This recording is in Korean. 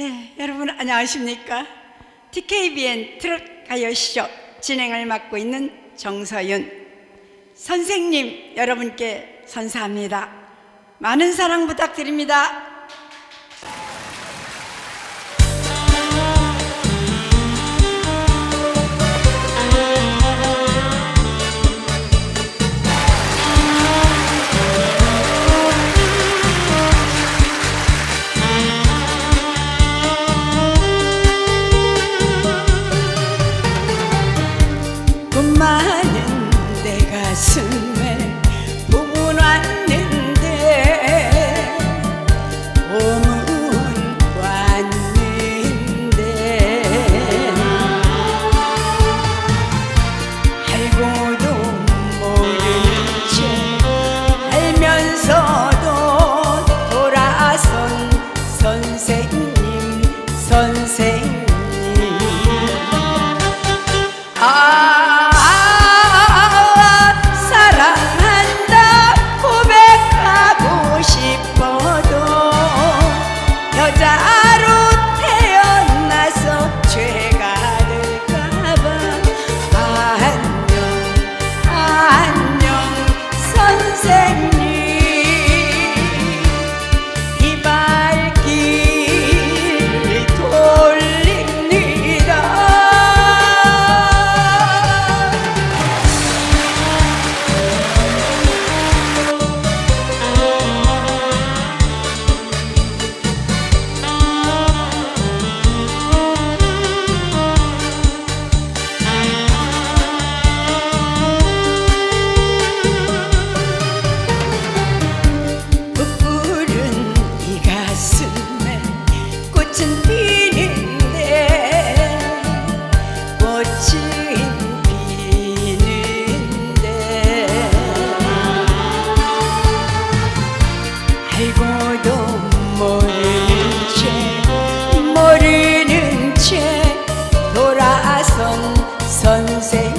네, 여러분 안녕하십니까? TKBN 트롯 가요쇼 진행을 맡고 있는 정서윤 선생님 여러분께 선사합니다. 많은 사랑 부탁드립니다. Ah. sunset.